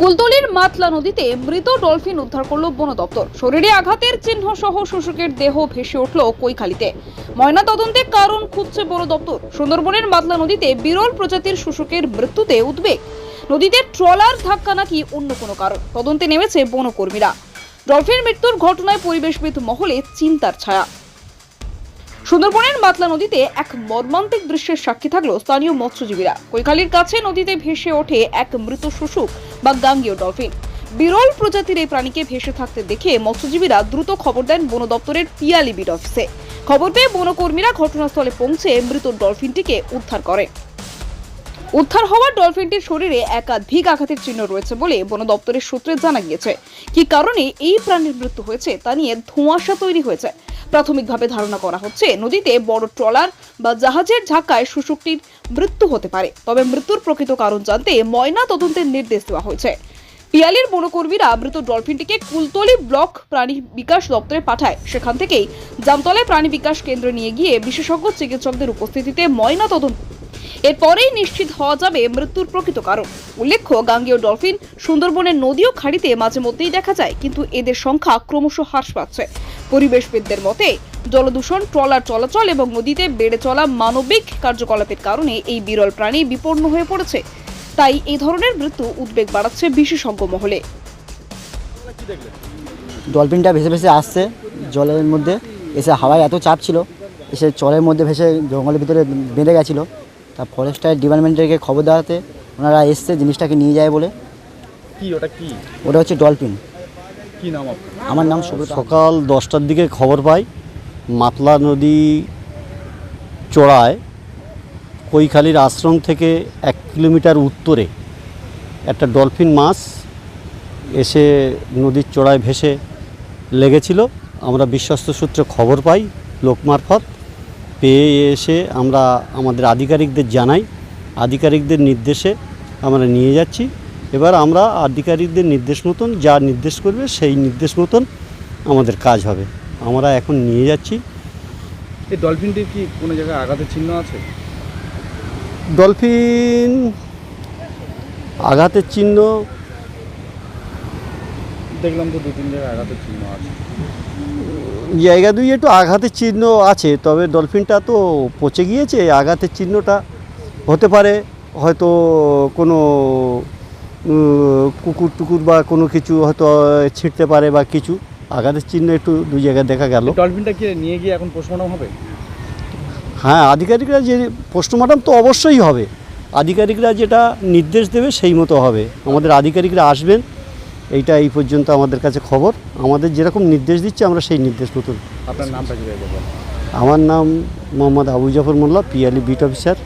কুলতলির মাতলা নদীতে মৃত ডলফিন উদ্ধার করল বন দপ্তর। শরীরে আঘাতের চিহ্ন সহ শুশুকের দেহ ভেসে উঠল কৈখালিতে। ময়না তদন্তে কারণ খুঁজছে বন দপ্তর। সুন্দরবনের মাতলা নদীতে বিরল প্রজাতির শুশুকের মৃত্যুতে উদ্বেগ। নদীতে ট্রলার ধাক্কা নাকি অন্য কোনো কারণ? তদন্তে নেমেছে বনকর্মীরা। ডলফিন মৃত্যুর ঘটনায় পরিবেশবিদ মহলে চিন্তার ছায়া। সুন্দরবনের মাতলা নদীতে এক মর্মান্তিক দৃশ্যের সাক্ষী থাকল স্থানীয় মৎস্যজীবীরা। কৈখালির কাছে নদীতে ভেসে ওঠে এক মৃত শুশুক বা গাঙ্গীয় ডলফিন। বিরল প্রজাতির এই প্রাণীকে ভেসে থাকতে দেখে মৎস্যজীবীরা দ্রুত খবর দেন বন দপ্তরের পিয়ালি বিড অফিসে। খবর পেয়ে বনকর্মীরা ঘটনাস্থলে পৌঁছে মৃত ডলফিনটিকে উদ্ধার করে। উদ্ধার হওয়া ডলফিনটির শরীরে একাধিক আঘাতের চিহ্ন রয়েছে বলে বন দপ্তরের সূত্রে জানা গিয়েছে। কি কারণে এই প্রাণীর মৃত্যু হয়েছে তা নিয়ে ধোঁয়াশা তৈরি হয়েছে। প্রাথমিকভাবে ধারণা করা হচ্ছে নদীতে বড় ট্রলার বা জাহাজের ধাক্কায় শুশুকটির মৃত্যু হতে পারে। তবে মৃত্যুর প্রকৃত কারণ জানতে ময়না তদন্তের নির্দেশ দেওয়া হয়েছে। পিয়ালির বনকর্মীরা মৃত ডলফিনটিকে কুলতলি ব্লক প্রাণী বিকাশ দপ্তরে পাঠায়। সেখান থেকেই জামতলায় প্রাণী বিকাশ কেন্দ্রে নিয়ে গিয়ে বিশেষজ্ঞ চিকিৎসকদের উপস্থিতিতে ময়না তদন্ত এরপরেই নিশ্চিত হওয়া যাবে মৃত্যুর প্রকৃত কারণ। উল্লেখ্য, গাঙ্গেয় ডলফিন সুন্দরবনের নদী ও খাড়িতে মাঝে মধ্যেই দেখা যায়, কিন্তু এদের সংখ্যা ক্রমশ হ্রাস পাচ্ছে। পরিবেশবিদদের মতে জলদূষণ ট্রলার চলাচল এবং নদীতে বেড়ে চলা মানবিক কার্যকলাপের কারণে এই বিরল প্রাণী বিপন্ন হয়ে পড়েছে। তাই এই ধরনের মৃত্যু উদ্বেগ বাড়াচ্ছে বিশেষজ্ঞ মহলে। ডলফিনটা ভেসে ভেসে আসছে জলের মধ্যে। এসে হাওয়ায় এত চাপ ছিল এসে জলের মধ্যে ভেসে জঙ্গলের ভিতরে বেঁধে গেছিল। তা ফরেস্টার ডিপার্টমেন্টকে খবর দেওয়াতে ওনারা এসছে জিনিসটাকে নিয়ে যায় বলে। কি ওটা কি? ওটা হচ্ছে ডলফিন। আমার নাম সকাল দশটার দিকে খবর পাই, মাতলা নদী চড়ায় কৈখালির আশ্রম থেকে এক কিলোমিটার উত্তরে একটা ডলফিন মাছ এসে নদীর চড়ায় ভেসে লেগেছিল। আমরা বিশ্বস্ত সূত্রে খবর পাই, লোক মারফত পেয়ে এসে আমরা আমাদের আধিকারিকদের জানাই। আধিকারিকদের নির্দেশে আমরা নিয়ে যাচ্ছি। এবার আমরা আধিকারিকদের নির্দেশ মতন যা নির্দেশ করবে সেই নির্দেশ মতন আমাদের কাজ হবে। আমরা এখন নিয়ে যাচ্ছি। এই ডলফিনটির কি কোনো জায়গায় আঘাতের চিহ্ন আছে? ডলফিন আঘাতের চিহ্ন দেখলাম তো দু তিন জায়গায় আঘাতের চিহ্ন আছে। জায়গা দুই একটু আঘাতের চিহ্ন আছে তবে ডলফিনটা তো পচে গিয়েছে আঘাতের চিহ্নটা হতে পারে। হয়তো কোনো কুকুর টুকুর বা কোনো কিছু হয়তো ছিঁড়তে পারে বা কিছু। আঘাতের চিহ্ন একটু দুই জায়গায় দেখা গেল। ডলফিনটা কি নিয়ে গিয়ে এখন পোস্টমর্টম হবে? হ্যাঁ আধিকারিকরা যে পোস্টমর্টম তো অবশ্যই হবে। আধিকারিকরা যেটা নির্দেশ দেবে সেই মতো হবে। আমাদের আধিকারিকরা আসবেন। এইটা এই পর্যন্ত আমাদের কাছে খবর। আমাদের যেরকম নির্দেশ দিচ্ছে আমরা সেই নির্দেশ মতো আপনার নামটা কি আমার নাম মোহাম্মদ আবু জাফর মোল্লা পিয়ালি বিট অফিসার।